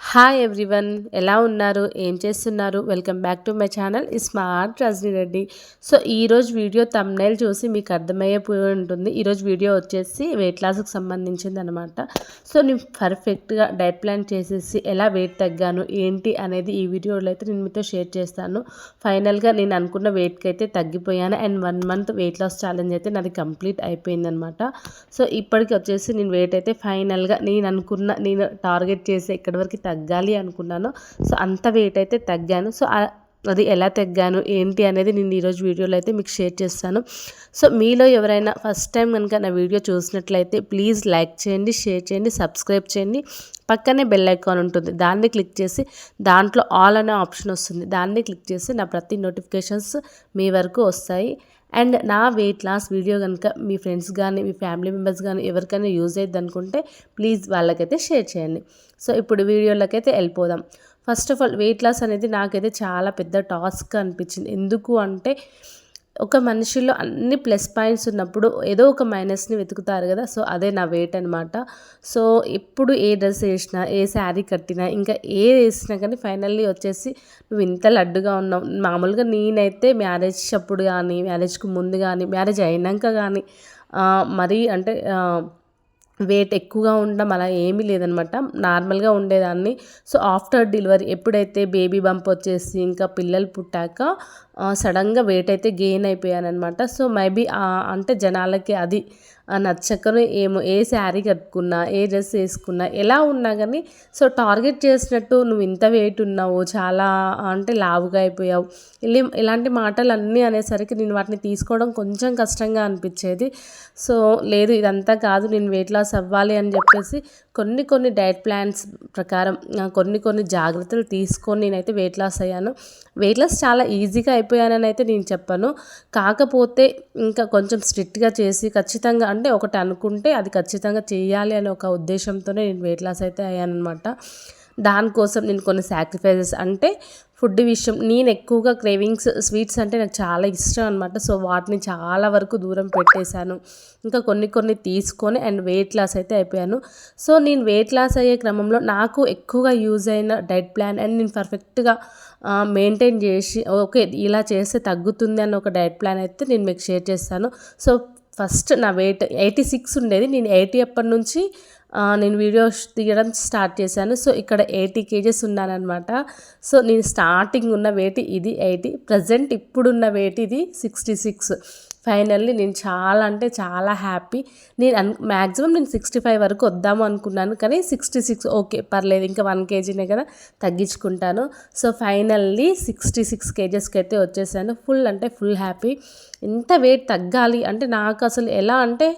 Hi everyone ఎలా ఉన్నారు? ఏం చేస్తున్నారు? Welcome back to my channel smart Rajani Reddy so ఈరోజు వీడియో తమ్నైల్ చూసి మీకు అర్థమయ్యేపోయి ఉంటుంది. ఈరోజు వీడియో వచ్చేసి వెయిట్ లాస్కి సంబంధించింది అనమాట సో నేను పర్ఫెక్ట్గా డైట్ ప్లాన్ చేసేసి ఎలా వెయిట్ తగ్గాను ఏంటి అనేది ఈ వీడియోలో అయితే నేను మీతో షేర్ చేస్తాను. ఫైనల్గా నేను అనుకున్న వెయిట్కి అయితే తగ్గిపోయాను. And one month weight loss challenge అయితే నాది కంప్లీట్ అయిపోయిందనమాట సో ఇప్పటికి వచ్చేసి నేను వెయిట్ అయితే ఫైనల్గా నేను అనుకున్న నేను టార్గెట్ చేసే ఇక్కడి వరకు తగ్గాలి అనుకున్నాను సో అంత వెయిట్ అయితే తగ్గాను. సో అది ఎలా తగ్గాను ఏంటి అనేది నేను ఈరోజు వీడియోలో అయితే మీకు షేర్ చేస్తాను. సో మీలో ఎవరైనా ఫస్ట్ టైం కనుక నా వీడియో చూసినట్లయితే ప్లీజ్ లైక్ చేయండి షేర్ చేయండి సబ్స్క్రైబ్ చేయండి. పక్కనే బెల్ ఐకాన్ ఉంటుంది దాన్ని క్లిక్ చేసి దాంట్లో ఆల్ అనే ఆప్షన్ వస్తుంది. దాన్ని క్లిక్ చేసి నా ప్రతి నోటిఫికేషన్స్ మీ వరకు వస్తాయి. అండ్ నా వెయిట్ లాస్ వీడియో కనుక మీ ఫ్రెండ్స్ కానీ మీ ఫ్యామిలీ మెంబర్స్ కానీ ఎవరికైనా యూజ్ అయ్యింది అనుకుంటే ప్లీజ్ వాళ్ళకైతే షేర్ చేయండి. సో ఇప్పుడు వీడియోలకైతే వెళ్ళిపోదాం. First of all weight loss అనేది నాకైతే చాలా పెద్ద టాస్క్ అనిపించింది. ఎందుకు అంటే ఒక మనిషిలో అన్ని ప్లస్ పాయింట్స్ ఉన్నప్పుడు ఏదో ఒక మైనస్ని వెతుకుతారు కదా సో అదే నా వెయిట్ అనమాట సో ఎప్పుడు ఏ డ్రెస్ వేసినా ఏ శారీ కట్టినా ఇంకా ఏ వేసినా కానీ ఫైనల్లీ వచ్చేసి నువ్వు ఇంత లడ్డుగా ఉన్నావు. మామూలుగా నేనైతే మ్యారేజ్ అప్పుడు కానీ మ్యారేజ్కి ముందు కానీ మ్యారేజ్ అయినాక కానీ మరీ అంటే వెయిట్ ఎక్కువగా ఉండడం అలా ఏమీ లేదనమాట. నార్మల్గా ఉండేదాన్ని. సో ఆఫ్టర్ డెలివరీ ఎప్పుడైతే బేబీ బంప్ వచ్చేసి ఇంకా పిల్లలు పుట్టాక సడన్గా వెయిట్ అయితే గెయిన్ అయిపోయానమాట సో మేబీ అంటే జనాలకి అది నచ్చకను ఏమో ఏ శారీ కట్టుకున్నా ఏ డ్రెస్ వేసుకున్నా ఎలా ఉన్నా కానీ సో టార్గెట్ చేసినట్టు నువ్వు ఇంత వెయిట్ ఉన్నావు చాలా అంటే లావుగా అయిపోయావు. ఇలా ఇలాంటి మాటలు అన్నీ అనేసరికి నేను వాటిని తీసుకోవడం కొంచెం కష్టంగా అనిపించేది. సో లేదు ఇదంతా కాదు నేను వెయిట్ లాస్ అవ్వాలి అని చెప్పేసి కొన్ని కొన్ని డైట్ ప్లాన్స్ ప్రకారం కొన్ని కొన్ని జాగ్రత్తలు తీసుకొని నేనైతే వెయిట్ లాస్ అయ్యాను. వెయిట్ లాస్ చాలా ఈజీగా అయిపోయానని అయితే నేను చెప్పాను. కాకపోతే ఇంకా కొంచెం స్ట్రిక్ట్గా చేసి ఖచ్చితంగా అంటే ఒకటి అనుకుంటే అది ఖచ్చితంగా చేయాలి అనే ఒక ఉద్దేశంతోనే నేను వెయిట్ లాస్ అయితే అయ్యానమాట దానికోసం నేను కొన్ని సాక్రిఫైజెస్ అంటే ఫుడ్ విషయం. నేను ఎక్కువగా క్రేవింగ్స్ స్వీట్స్ అంటే నాకు చాలా ఇష్టం అనమాట సో వాటిని చాలా వరకు దూరం పెట్టేశాను. ఇంకా కొన్ని కొన్ని తీసుకొని అండ్ వెయిట్ లాస్ అయితే అయిపోయాను. సో నేను వెయిట్ లాస్ అయ్యే క్రమంలో నాకు ఎక్కువగా యూజ్ అయిన డైట్ ప్లాన్ అండ్ నేను పర్ఫెక్ట్గా మెయింటైన్ చేసి ఓకే ఇలా చేస్తే తగ్గుతుంది అన్న ఒక డైట్ ప్లాన్ అయితే నేను మీకు షేర్ చేస్తాను. సో ఫస్ట్ నా వెయిట్ ఎయిటీ సిక్స్ ఉండేది. నేను ఎయిటీ అప్పటి నుంచి నేను వీడియోస్ తీయడం స్టార్ట్ చేశాను. సో ఇక్కడ ఎయిటీ కేజెస్ ఉన్నానమాట సో నేను స్టార్టింగ్ ఉన్న వెయిట్ ఇది ఎయిటీ ప్రజెంట్ ఇప్పుడున్న వెయిట్ ఇది సిక్స్టీ సిక్స్ ఫైనల్లీ నేను చాలా అంటే చాలా హ్యాపీ నేను అన్ మ్యాక్సిమం నేను సిక్స్టీ ఫైవ్ వరకు వద్దాము అనుకున్నాను కానీ సిక్స్టీ సిక్స్ ఓకే పర్లేదు ఇంకా వన్ కేజీనే కదా తగ్గించుకుంటాను. సో ఫైనల్లీ సిక్స్టీ సిక్స్ కేజెస్కి అయితే వచ్చేసాను. ఫుల్ అంటే ఫుల్ హ్యాపీ ఎంత వెయిట్ తగ్గాలి అంటే నాకు అసలు ఎలా అంటే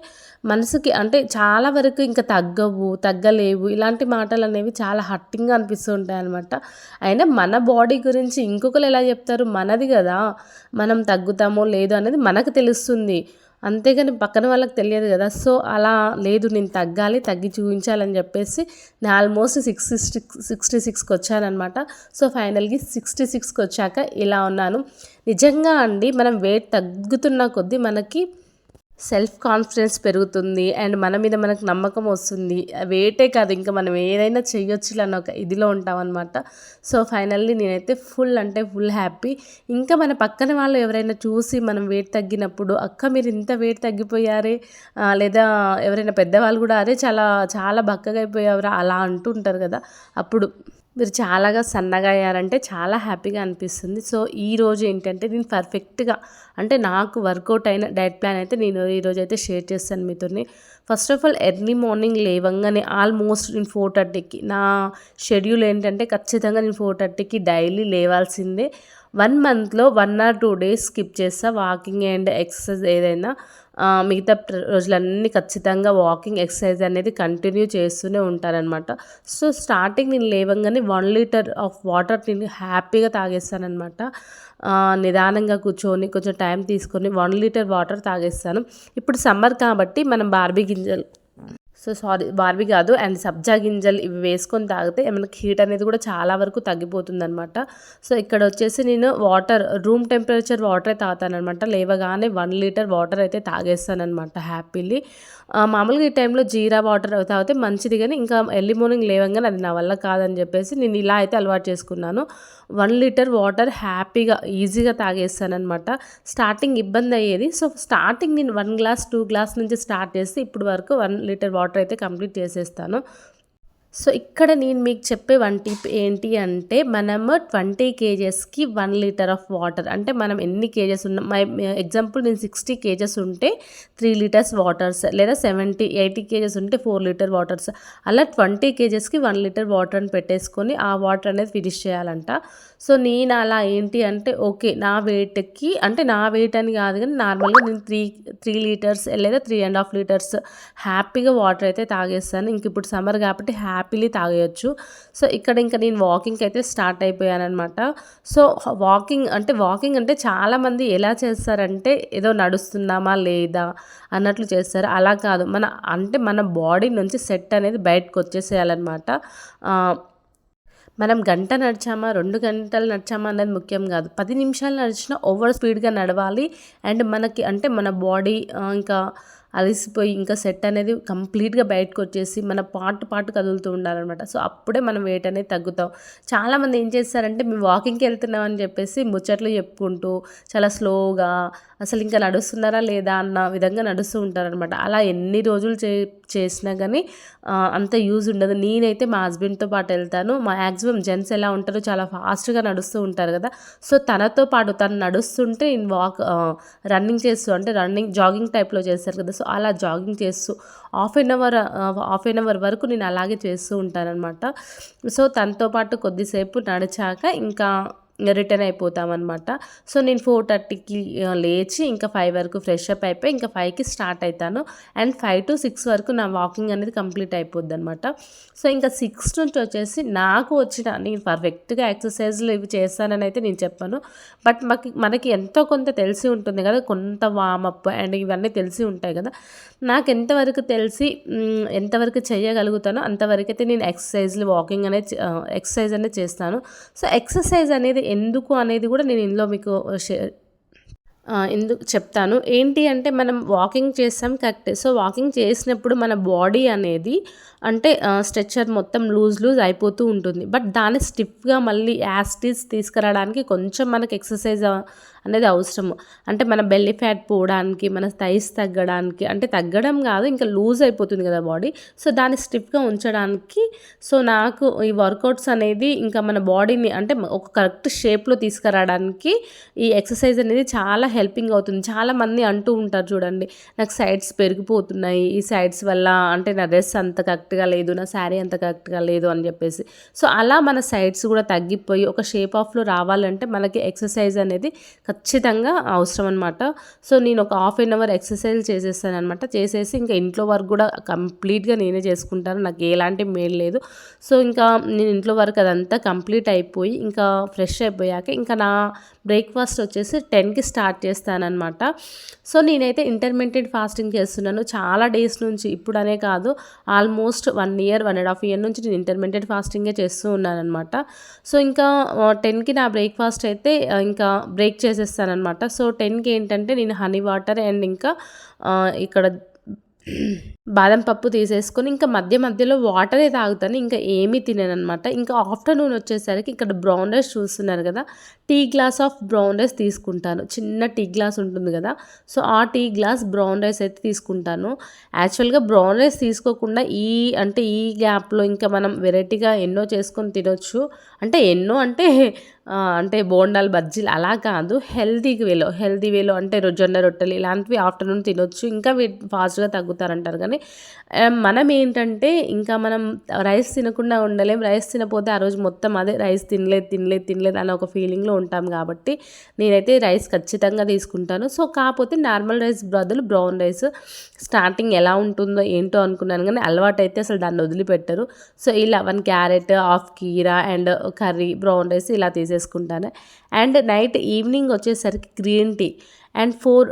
మనసుకి అంటే చాలా వరకు ఇంకా తగ్గవు తగ్గలేవు. ఇలాంటి మాటలు అనేవి చాలా హట్టింగ్గా అనిపిస్తూ ఉంటాయి అనమాట అయినా మన బాడీ గురించి ఇంకొకరు ఎలా చెప్తారు? మనది కదా. మనం తగ్గుతామో లేదో అనేది మనకు తెలుస్తుంది. అంతేగాని పక్కన వాళ్ళకి తెలియదు కదా. సో అలా లేదు నేను తగ్గాలి తగ్గి చూపించాలని చెప్పేసి నేను ఆల్మోస్ట్ సిక్స్టీ సిక్స్ సిక్స్టీ సిక్స్కి వచ్చానమాట సో ఫైనల్గా సిక్స్టీ సిక్స్కి వచ్చాక ఇలా ఉన్నాను. నిజంగా అండి మనం వెయిట్ తగ్గుతున్న కొద్దీ మనకి సెల్ఫ్ కాన్ఫిడెన్స్ పెరుగుతుంది. అండ్ మన మీద మనకు నమ్మకం వస్తుంది. వేటే కాదు ఇంకా మనం ఏదైనా చేయొచ్చు అన్న ఒక ఇదిలో ఉంటామన్నమాట. సో ఫైనల్లీ నేనైతే ఫుల్ అంటే ఫుల్ హ్యాపీ. ఇంకా మన పక్కన వాళ్ళు ఎవరైనా చూసి మనం వెయిట్ తగ్గినప్పుడు అక్క మీరు ఇంత వెయిట్ తగ్గిపోయారే? లేదా ఎవరైనా పెద్దవాళ్ళు కూడా అరే చాలా చాలా బక్కగా అయిపోయావురా అలా అంటుంటారు కదా. అప్పుడు మీరు చాలాగా సన్నగా అయ్యారంటే చాలా హ్యాపీగా అనిపిస్తుంది. సో ఈరోజు ఏంటంటే నేను పర్ఫెక్ట్గా అంటే నాకు వర్కౌట్ అయిన డైట్ ప్లాన్ అయితే నేను ఈరోజు అయితే షేర్ చేస్తాను మీతోని first of all early morning లేవంగానే ఆల్మోస్ట్ నేను ఫోర్ థర్టీకి నా షెడ్యూల్ ఏంటంటే ఖచ్చితంగా నేను ఫోర్ థర్టీకి డైలీ లేవాల్సిందే. వన్ మంత్లో one or two days skip చేస్తా. వాకింగ్ అండ్ ఎక్సర్సైజ్ ఏదైనా మిగతా రోజులన్నీ ఖచ్చితంగా వాకింగ్ ఎక్సర్సైజ్ అనేది కంటిన్యూ చేస్తూనే ఉంటానన్నమాట సో స్టార్టింగ్ నేను లేవంగానే వన్ లీటర్ ఆఫ్ వాటర్ నేను హ్యాపీగా తాగేస్తానమాట నిదానంగా కూర్చొని కొంచెం టైం తీసుకొని వన్ లీటర్ వాటర్ తాగేస్తాను. ఇప్పుడు సమ్మర్ కాబట్టి మనం బార్బీ గింజలు సో సారీ బార్బీ కాదు. అండ్ సబ్జా గింజలు ఇవి వేసుకొని తాగితే మనకి హీట్ అనేది కూడా చాలా వరకు తగ్గిపోతుంది అనమాట సో ఇక్కడ వచ్చేసి నేను వాటర్ రూమ్ టెంపరేచర్ వాటరే తాగుతాను అనమాట లేవగానే వన్ లీటర్ వాటర్ అయితే తాగేస్తానమాట హ్యాపీలీ. మామూలుగా ఈ టైంలో జీరా వాటర్ తాగితే మంచిది కానీ ఇంకా ఎర్లీ మార్నింగ్ లేవంగానే అది నా వల్ల కాదని చెప్పేసి నేను ఇలా అయితే అలవాటు చేసుకున్నాను. వన్ లీటర్ వాటర్ హ్యాపీగా ఈజీగా తాగేస్తానమాట స్టార్టింగ్ ఇబ్బంది అయ్యేది. సో స్టార్టింగ్ నేను వన్ గ్లాస్ టూ గ్లాస్ నుంచి స్టార్ట్ చేసి ఇప్పుడు వరకు వన్ లీటర్ వాటర్ అయితే కంప్లీట్ చేసేస్తాను. సో ఇక్కడ నేను మీకు చెప్పే వన్ టిప్ ఏంటి అంటే మనము ట్వంటీ కేజెస్కి వన్ లీటర్ ఆఫ్ వాటర్ అంటే మనం ఎన్ని కేజెస్ ఉన్న మై ఎగ్జాంపుల్ నేను సిక్స్టీ కేజెస్ ఉంటే త్రీ లీటర్స్ వాటర్స్ లేదా సెవెంటీ ఎయిటీ కేజెస్ ఉంటే ఫోర్ లీటర్ వాటర్స్. అలా ట్వంటీ కేజెస్కి వన్ లీటర్ వాటర్ అని పెట్టేసుకొని ఆ వాటర్ అనేది ఫినిష్ చేయాలంట. సో నేను అలా ఏంటి అంటే ఓకే నా వెయిట్కి అంటే నా వెయిట్ అని కాదు కానీ నార్మల్గా నేను త్రీ త్రీ లీటర్స్ లేదా త్రీ అండ్ హాఫ్ లీటర్స్ హ్యాపీగా వాటర్ అయితే తాగేస్తాను. ఇంక ఇప్పుడు సమ్మర్ కాబట్టి హ్యాపీ హ్యాపీలీ తాగేయచ్చు. సో ఇక్కడ ఇంకా నేను వాకింగ్కి అయితే స్టార్ట్ అయిపోయాను అనమాట సో వాకింగ్ అంటే వాకింగ్ అంటే చాలామంది ఎలా చేస్తారంటే ఏదో నడుస్తున్నామా లేదా అన్నట్లు చేస్తారు. అలా కాదు. మన అంటే మన బాడీ నుంచి సెట్ అనేది బయటకు వచ్చేసేయాలన్నమాట. మనం గంట నడిచామా రెండు గంటలు నడిచామా అనేది ముఖ్యం కాదు. పది నిమిషాలు నడిచినా ఓవర్ స్పీడ్గా నడవాలి. అండ్ మనకి అంటే మన బాడీ ఇంకా అలసిపోయి ఇంకా సెట్ అనేది కంప్లీట్గా బయటకు వచ్చేసి మన పాటు పాటు కదులుతూ ఉండాలన్నమాట. సో అప్పుడే మనం వెయిట్ అనేది తగ్గుతాం. చాలామంది ఏం చేస్తారంటే మేము వాకింగ్కి వెళ్తున్నాం అని చెప్పేసి ముచ్చట్లు చెప్పుకుంటూ చాలా స్లోగా అసలు ఇంకా నడుస్తున్నారా లేదా అన్న విధంగా నడుస్తూ ఉంటారనమాట అలా ఎన్ని రోజులు చే చేసినా కానీ అంత యూజ్ ఉండదు. నేనైతే మా హస్బెండ్తో పాటు వెళ్తాను. మ్యాక్సిమం జెంట్స్ ఎలా ఉంటారో చాలా ఫాస్ట్గా నడుస్తూ ఉంటారు కదా. సో తనతో పాటు తను నడుస్తుంటే నేను వాక్ రన్నింగ్ చేస్తూ అంటే రన్నింగ్ జాగింగ్ టైప్లో చేస్తారు కదా. సో అలా జాగింగ్ చేస్తూ half an hour half an hour వరకు నేను అలాగే చేస్తూ ఉంటానన్నమాట. సో తనతో పాటు కొద్దిసేపు నడిచాక ఇంకా రిటర్న్ అయిపోతామన్నమాట. సో నేను ఫోర్ థర్టీకి లేచి ఇంకా ఫైవ్ వరకు ఫ్రెష్ అప్ అయిపోయి ఇంకా ఫైవ్కి స్టార్ట్ అవుతాను అండ్ ఫైవ్ టు సిక్స్ వరకు నా వాకింగ్ అనేది కంప్లీట్ అయిపోద్ది అనమాట సో ఇంకా సిక్స్ నుంచి వచ్చేసి నాకు వచ్చిన నేను పర్ఫెక్ట్గా ఎక్సర్సైజ్లు ఇవి చేస్తానని అయితే నేను చెప్పాను. బట్ మాకు మనకి ఎంతో కొంత తెలిసి ఉంటుంది కదా కొంత వామప్ అండ్ ఇవన్నీ తెలిసి ఉంటాయి కదా. నాకు ఎంతవరకు తెలిసి ఎంతవరకు చేయగలుగుతానో అంతవరకు అయితే నేను ఎక్సర్సైజ్లు వాకింగ్ అనేది ఎక్సర్సైజ్ అనేది చేస్తాను. సో ఎక్సర్సైజ్ అనేది ఎందుకు అనేది కూడా నేను ఇందులో మీకు షేర్ ఎందుకు చెప్తాను. ఏంటి అంటే మనం వాకింగ్ చేస్తాం కరెక్ట్ సో వాకింగ్ చేసినప్పుడు మన బాడీ అనేది అంటే స్ట్రెచ్చర్ మొత్తం లూజ్ లూజ్ అయిపోతూ ఉంటుంది. బట్ దాన్ని స్టిఫ్గా మళ్ళీ యాస్టీస్ తీసుకురావడానికి కొంచెం మనకి ఎక్సర్సైజ్ అనేది అవసరము. అంటే మన బెల్లీ ఫ్యాట్ పోవడానికి మన థైస్ తగ్గడానికి అంటే తగ్గడం కాదు ఇంకా లూజ్ అయిపోతుంది కదా బాడీ సో దాన్ని స్టిఫ్గా ఉంచడానికి సో నాకు ఈ వర్కౌట్స్ అనేది ఇంకా మన బాడీని అంటే ఒక కరెక్ట్ షేప్లో తీసుకురావడానికి ఈ ఎక్సర్సైజ్ అనేది చాలా హెల్పింగ్ అవుతుంది. చాలామంది అంటూ ఉంటారు చూడండి నాకు సైడ్స్ పెరిగిపోతున్నాయి ఈ సైడ్స్ వల్ల అంటే నా డ్రెస్ అంత కరెక్ట్గా లేదు నా శారీ అంత కరెక్ట్గా లేదు అని చెప్పేసి. సో అలా మన సైడ్స్ కూడా తగ్గిపోయి ఒక షేప్ ఆఫ్లో రావాలంటే మనకి ఎక్సర్సైజ్ అనేది ఖచ్చితంగా అవసరం అనమాట సో నేను ఒక హాఫ్ అన్ అవర్ ఎక్సర్సైజ్ చేసేస్తాను అనమాట చేసేసి ఇంకా ఇంట్లో వర్క్ కూడా కంప్లీట్గా నేనే చేసుకుంటాను. నాకు ఎలాంటి మేలు లేదు. సో ఇంకా నేను ఇంట్లో వర్క్ అదంతా కంప్లీట్ అయిపోయి ఇంకా ఫ్రెష్ అయిపోయాక ఇంకా నా బ్రేక్ఫాస్ట్ వచ్చేసి టెన్కి స్టార్ట్ చేస్తానమాట సో నేనైతే ఇంటర్మీడియట్ ఫాస్టింగ్ చేస్తున్నాను. చాలా డేస్ నుంచి ఇప్పుడనే కాదు almost one year one and half year నుంచి నేను ఇంటర్మీడియట్ ఫాస్టింగే చేస్తూ ఉన్నానమాట సో ఇంకా టెన్కి నా బ్రేక్ఫాస్ట్ అయితే ఇంకా బ్రేక్ చేసే చేసేస్తానమాట సో టెన్కి ఏంటంటే నేను హనీ వాటర్ అండ్ ఇంకా ఇక్కడ బాదం పప్పు తీసేసుకొని ఇంకా మధ్య మధ్యలో వాటరే తాగుతాను. ఇంకా ఏమీ తినను అనమాట ఇంకా ఆఫ్టర్నూన్ వచ్చేసరికి ఇక్కడ బ్రౌన్ రైస్ చూస్తున్నారు కదా tea glass of brown rice తీసుకుంటాను. చిన్న టీ గ్లాస్ ఉంటుంది కదా సో ఆ టీ గ్లాస్ బ్రౌన్ రైస్ అయితే తీసుకుంటాను. యాక్చువల్గా బ్రౌన్ రైస్ తీసుకోకుండా ఈ అంటే ఈ గ్యాప్లో ఇంకా మనం వెరైటీగా ఎన్నో చేసుకొని తినొచ్చు. అంటే ఎన్నో అంటే అంటే బోండాలు బజ్జీలు అలా కాదు. హెల్తీ వేలో హెల్తీ వేలో అంటే జొన్న రొట్టెలు ఇలాంటివి ఆఫ్టర్నూన్ తినొచ్చు. ఇంకా ఫాస్ట్గా తగ్గుతారంటారు కానీ మనం ఏంటంటే ఇంకా మనం రైస్ తినకుండా ఉండలేం. రైస్ తినపోతే ఆ రోజు మొత్తం అదే రైస్ తినలేదు తినలేదు తినలేదు అనే ఒక ఫీలింగ్లో ఉంటాం కాబట్టి నేనైతే రైస్ ఖచ్చితంగా తీసుకుంటాను. సో కాకపోతే నార్మల్ రైస్ బదులు బ్రౌన్ రైస్ స్టార్టింగ్ ఎలా ఉంటుందో ఏంటో అనుకున్నాను కానీ అలవాటు అయితే అసలు దాన్ని వదిలిపెట్టరు. సో ఇలా వన్ క్యారెట్ హాఫ్ కీరా అండ్ కర్రీ బ్రౌన్ రైస్ ఇలా చేసుకుంటాను. అండ్ నైట్ ఈవినింగ్ వచ్చేసరికి green tea. And for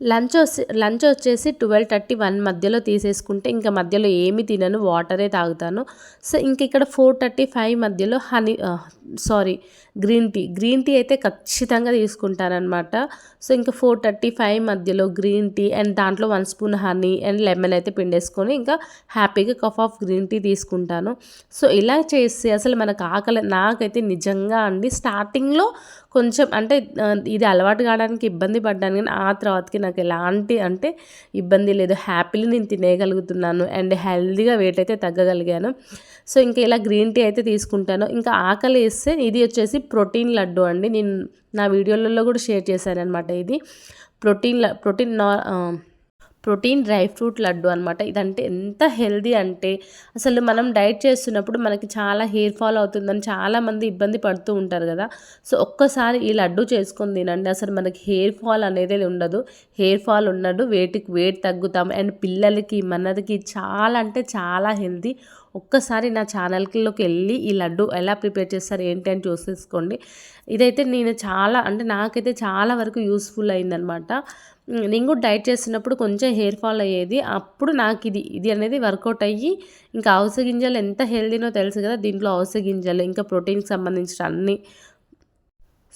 lunch వచ్చి లంచ్ వచ్చేసి ట్వెల్వ్ థర్టీ వన్ మధ్యలో తీసేసుకుంటే ఇంకా మధ్యలో ఏమి తినను వాటరే తాగుతాను. సో ఇంక ఇక్కడ ఫోర్ థర్టీ ఫైవ్ మధ్యలో honey sorry green tea. Green tea అయితే ఖచ్చితంగా తీసుకుంటానమాట సో ఇంకా ఫోర్ థర్టీ ఫైవ్ మధ్యలో గ్రీన్ టీ అండ్ దాంట్లో one spoon honey and lemon అయితే పిండేసుకొని ఇంకా హ్యాపీగా కప్ ఆఫ్ గ్రీన్ టీ తీసుకుంటాను. సో ఇలా చేస్తే అసలు మనకు ఆకలి నాకైతే నిజంగా అండి స్టార్టింగ్లో కొంచెం అంటే ఇది అలవాటు కావడానికి ఇబ్బంది పడ్డాను కానీ ఆ తర్వాతకి నాకు ఎలాంటి అంటే ఇబ్బంది లేదు. హ్యాపీలీ నేను తినేయగలుగుతున్నాను అండ్ హెల్దీగా వెయిట్ అయితే తగ్గగలిగాను. సో ఇంకా ఇలా గ్రీన్ టీ అయితే తీసుకుంటాను. ఇంకా ఆకలి వేస్తే ఇది వచ్చేసి ప్రోటీన్ లడ్డు అండి. నేను నా వీడియోలలో కూడా షేర్ చేశాను అనమాట ఇది. ప్రోటీన్ ప్రోటీన్ నా ప్రోటీన్ డ్రై ఫ్రూట్ లడ్డు అనమాట ఇదంటే ఎంత హెల్దీ అంటే అసలు మనం డైట్ చేస్తున్నప్పుడు మనకి చాలా హెయిర్ ఫాల్ అవుతుందని చాలామంది ఇబ్బంది పడుతూ ఉంటారు కదా. సో ఒక్కసారి ఈ లడ్డు చేసుకొని తినండి. అసలు మనకి హెయిర్ ఫాల్ అనేది ఉండదు. హెయిర్ ఫాల్ ఉండదు. వేటికి వెయిట్ తగ్గుతాం. అండ్ పిల్లలకి మనకి చాలా అంటే చాలా హెల్దీ ఒక్కసారి నా ఛానల్లోకి వెళ్ళి ఈ లడ్డు ఎలా ప్రిపేర్ చేస్తారు ఏంటి అని చూసేసుకోండి. ఇదైతే నేను చాలా అంటే నాకైతే చాలా వరకు యూస్ఫుల్ అయిందనమాట. నేను కూడా డైట్ చేసినప్పుడు కొంచెం హెయిర్ ఫాల్ అయ్యేది అప్పుడు నాకు ఇది ఇది అనేది వర్కౌట్ అయ్యి ఇంకా అవసర గింజలు ఎంత హెల్దీనో తెలుసు కదా దీంట్లో అవసర గింజలు ఇంకా ప్రోటీన్కి సంబంధించిన అన్ని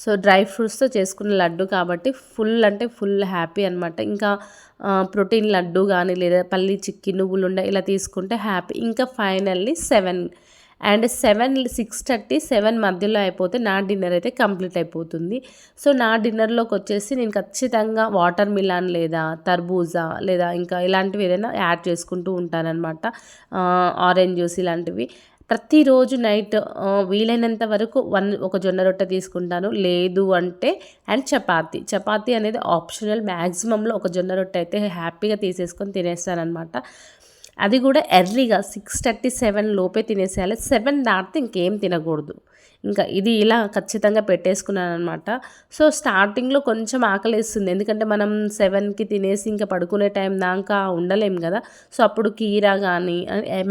సో డ్రై ఫ్రూట్స్తో చేసుకున్న లడ్డు కాబట్టి ఫుల్ అంటే ఫుల్ హ్యాపీ అనమాట ఇంకా ప్రోటీన్ లడ్డు కానీ లేదా పల్లి చిక్కి నువ్వులు ఉండే ఇలా తీసుకుంటే హ్యాపీ. ఇంకా finally seven. And seven six thirty seven మధ్యలో అయిపోతే నా డిన్నర్ అయితే కంప్లీట్ అయిపోతుంది. సో నా డిన్నర్లోకి వచ్చేసి నేను ఖచ్చితంగా వాటర్ మిలాన్ లేదా తర్బూజా లేదా ఇంకా ఇలాంటివి ఏదైనా యాడ్ చేసుకుంటూ ఉంటానన్నమాట. ఆరెంజ్ జ్యూస్ ఇలాంటివి. ప్రతిరోజు నైట్ వీలైనంత వరకు వన్ ఒక జొన్న రొట్టె తీసుకుంటాను. లేదు అంటే అండ్ చపాతి. చపాతి అనేది ఆప్షనల్. మ్యాక్సిమంలో ఒక జొన్న రొట్టె అయితే హ్యాపీగా తీసేసుకొని తినేస్తానమాట అది కూడా ఎర్లీగా సిక్స్ థర్టీ సెవెన్ లోపే తినేసేయాలి. సెవెన్ దాటితే ఇంకేం తినకూడదు. ఇంకా ఇది ఇలా ఖచ్చితంగా పెట్టేసుకున్నాను అనమాట సో స్టార్టింగ్లో కొంచెం ఆకలిస్తుంది. ఎందుకంటే మనం సెవెన్కి తినేసి ఇంకా పడుకునే టైం దాకా ఉండలేం కదా. సో అప్పుడు కీరా కానీ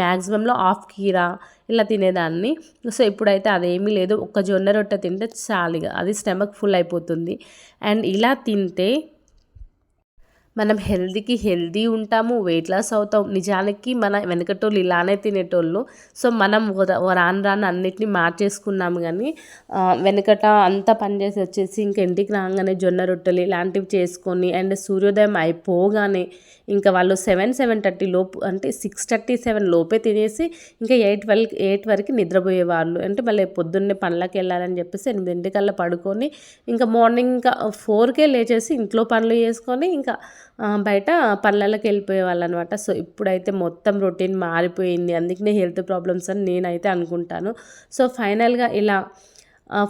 మ్యాక్సిమంలో హాఫ్ కీరా ఇలా తినేదాన్ని. సో ఇప్పుడైతే అదేమీ లేదు. ఒక్క జొన్న రొట్టె తింటే చాలుగా అది స్టమక్ ఫుల్ అయిపోతుంది. అండ్ ఇలా తింటే మనం హెల్దీకి హెల్దీ ఉంటాము వెయిట్ లాస్ అవుతాం. నిజానికి మన వెనకటోళ్ళు ఇలానే తినేటోళ్ళు. సో మనం రాను రాను అన్నిటినీ మార్చేసుకున్నాము కానీ వెనకట అంతా పనిచేసి వచ్చేసి ఇంక ఇంటికి రాగానే జొన్న రొట్టెలు ఇలాంటివి చేసుకొని అండ్ సూర్యోదయం అయిపోగానే ఇంకా వాళ్ళు సెవెన్ సెవెన్ థర్టీ లోపు అంటే సిక్స్ థర్టీ సెవెన్ లోపే తినేసి ఇంకా ఎయిట్ ట్వెల్వ్ ఎయిట్ వరకు నిద్రపోయేవాళ్ళు. అంటే మళ్ళీ పొద్దున్నే పనులకు వెళ్ళాలని చెప్పేసి ఎనిమిదింటికల్లా పడుకొని ఇంకా మార్నింగ్ ఇంకా ఫోర్కే లేచేసి ఇంట్లో పనులు చేసుకొని ఇంకా బయట పనులకి వెళ్ళిపోయే వాళ్ళు అనమాట సో ఇప్పుడైతే మొత్తం రొటీన్ మారిపోయింది. అందుకనే హెల్త్ ప్రాబ్లమ్స్ అని నేనైతే అనుకుంటాను. సో ఫైనల్గా ఇలా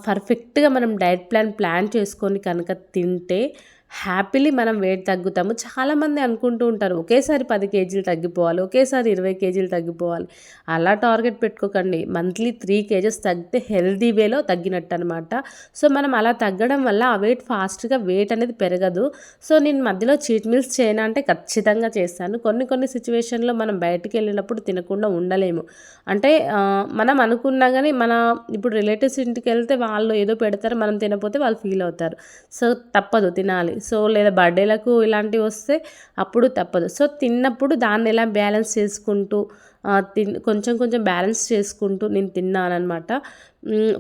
పర్ఫెక్ట్గా మనం డైట్ ప్లాన్ ప్లాన్ చేసుకొని కనుక తింటే హ్యాపీలీ మనం వెయిట్ తగ్గుతాము. చాలామంది అనుకుంటూ ఉంటారు ఒకేసారి పది కేజీలు తగ్గిపోవాలి ఒకేసారి ఇరవై కేజీలు తగ్గిపోవాలి. అలా టార్గెట్ పెట్టుకోకండి. మంత్లీ త్రీ కేజెస్ తగ్గితే హెల్దీ వేలో తగ్గినట్టు అనమాట సో మనం అలా తగ్గడం వల్ల ఆ వెయిట్ ఫాస్ట్గా వెయిట్ అనేది పెరగదు. సో నేను మధ్యలో చీట్ మీల్స్ చేయను అంటే ఖచ్చితంగా చేస్తాను. కొన్ని కొన్ని సిచ్యువేషన్లో మనం బయటికి వెళ్ళినప్పుడు తినకుండా ఉండలేము. అంటే మనం అనుకున్నా కానీ మన ఇప్పుడు రిలేటివ్స్ ఇంటికి వెళ్తే వాళ్ళు ఏదో పెడతారు మనం తినపోతే వాళ్ళు ఫీల్ అవుతారు. సో తప్పదు తినాలి. సో లేదా బర్త్డేలకు ఇలాంటివి వస్తే అప్పుడు తప్పదు. సో తిన్నప్పుడు దాన్ని ఎలా బ్యాలెన్స్ చేసుకుంటూ తిన్ కొంచెం కొంచెం బ్యాలెన్స్ చేసుకుంటూ నేను తిన్నానమాట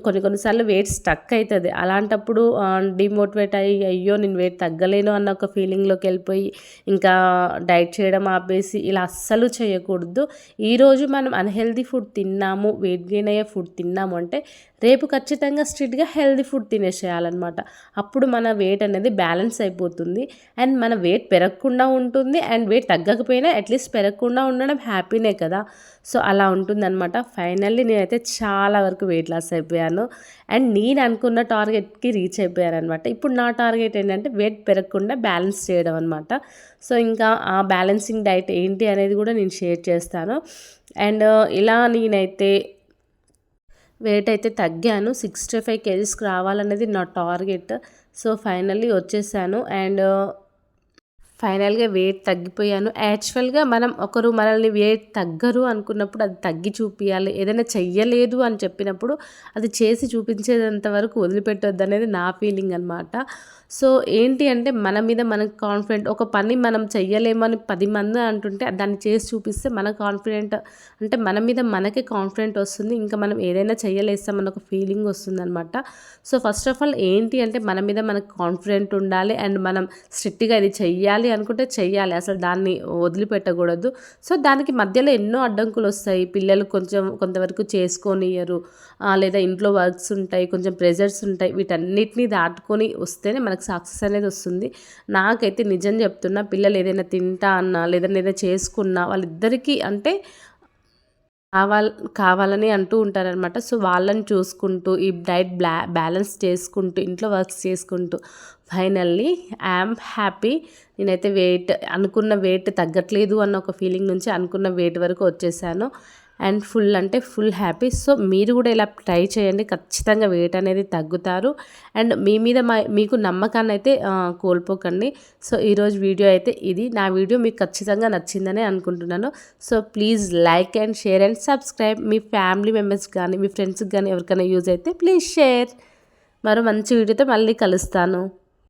కొన్ని కొన్నిసార్లు వెయిట్ స్టక్ అవుతుంది అలాంటప్పుడు డిమోటివేట్ అయ్యి అయ్యో నేను వెయిట్ తగ్గలేను అన్న ఒక ఫీలింగ్లోకి వెళ్ళిపోయి ఇంకా డైట్ చేయడం ఆపేసి ఇలా అస్సలు చేయకూడదు. ఈరోజు మనం అన్హెల్దీ ఫుడ్ తిన్నాము వెయిట్ గెయిన్ అయ్యే ఫుడ్ తిన్నాము అంటే రేపు ఖచ్చితంగా స్ట్రిక్ట్గా హెల్దీ ఫుడ్ తినేసేయాలన్నమాట. అప్పుడు మన వెయిట్ అనేది బ్యాలెన్స్ అయిపోతుంది. అండ్ మన వెయిట్ పెరగకుండా ఉంటుంది. అండ్ వెయిట్ తగ్గకపోయినా అట్లీస్ట్ పెరగకుండా ఉండడం హ్యాపీనే కదా. సో అలా ఉంటుందన్నమాట. ఫైనల్లీ నేనైతే చాలా వరకు వెయిట్ లాస్ అయిపోయాను. అండ్ నేను అనుకున్న టార్గెట్కి రీచ్ అయిపోయాను అనమాట ఇప్పుడు నా టార్గెట్ ఏంటంటే వెయిట్ పెరగకుండా బ్యాలెన్స్ చేయడం అనమాట సో ఇంకా ఆ బ్యాలెన్సింగ్ డైట్ ఏంటి అనేది కూడా నేను షేర్ చేస్తాను. అండ్ ఇలా నేనైతే వెయిట్ అయితే తగ్గాను. సిక్స్టీ ఫైవ్ కేజీస్కి రావాలనేది నా టార్గెట్. సో ఫైనల్లీ వచ్చేసాను. అండ్ ఫైనల్గా వెయిట్ తగ్గిపోయాను. యాక్చువల్గా మనం ఒకరు మనల్ని వెయిట్ తగ్గరు అనుకున్నప్పుడు అది తగ్గి చూపించాలి ఏదైనా చెయ్యలేదు అని చెప్పినప్పుడు అది చేసి చూపించేంత వరకు వదిలిపెట్టొద్దు అనేది నా ఫీలింగ్ అనమాట సో ఏంటి అంటే మన మీద మనకు కాన్ఫిడెంట్ ఒక పని మనం చెయ్యలేమని పది మంది అంటుంటే దాన్ని చేసి చూపిస్తే మన కాన్ఫిడెంట్ అంటే మన మీద మనకే కాన్ఫిడెంట్ వస్తుంది. ఇంకా మనం ఏదైనా చెయ్యలేస్తామని ఒక ఫీలింగ్ వస్తుంది అనమాట సో ఫస్ట్ ఆఫ్ ఆల్ ఏంటి అంటే మన మీద మనకు కాన్ఫిడెంట్ ఉండాలి అండ్ మనం స్ట్రిక్ట్గా ఇది చెయ్యాలి అనుకుంటే చెయ్యాలి. అసలు దాన్ని వదిలిపెట్టకూడదు. సో దానికి మధ్యలో ఎన్నో అడ్డంకులు వస్తాయి. పిల్లలు కొంచెం కొంతవరకు చేసుకొనియరు లేదా ఇంట్లో వర్క్స్ ఉంటాయి కొంచెం ప్రెజర్స్ ఉంటాయి. వీటన్నిటిని దాటుకొని వస్తేనే మనకు సక్సెస్ అనేది వస్తుంది. నాకైతే నిజం చెప్తున్నా పిల్లలు ఏదైనా తింటా అన్నా లేదన్నా ఏదైనా చేసుకున్నా వాళ్ళిద్దరికీ అంటే కావాలి కావాలని అంటూ ఉంటారనమాట సో వాళ్ళని చూసుకుంటూ ఈ డైట్ బ్లా బ్యాలెన్స్ చేసుకుంటూ ఇంట్లో వర్క్స్ చేసుకుంటూ ఫైనల్లీ ఐఎమ్ హ్యాపీ. నేనైతే వెయిట్ అనుకున్న వెయిట్ తగ్గట్లేదు అన్న ఒక ఫీలింగ్ నుంచి అనుకున్న వెయిట్ వరకు వచ్చేసాను. అండ్ ఫుల్ అంటే ఫుల్ హ్యాపీ. సో మీరు కూడా ఇలా ట్రై చేయండి. ఖచ్చితంగా వెయిట్ అనేది తగ్గుతారు. అండ్ మీ మీద మా మీకు నమ్మకాన్ని అయితే కోల్పోకండి. సో ఈరోజు వీడియో అయితే ఇది. నా వీడియో మీకు ఖచ్చితంగా నచ్చిందని అనుకుంటున్నాను. So please like and share and subscribe. Me family members కానీ మీ ఫ్రెండ్స్కి కానీ ఎవరికైనా యూజ్ అయితే ప్లీజ్ షేర్. మరో మంచి వీడియోతో మళ్ళీ కలుస్తాను.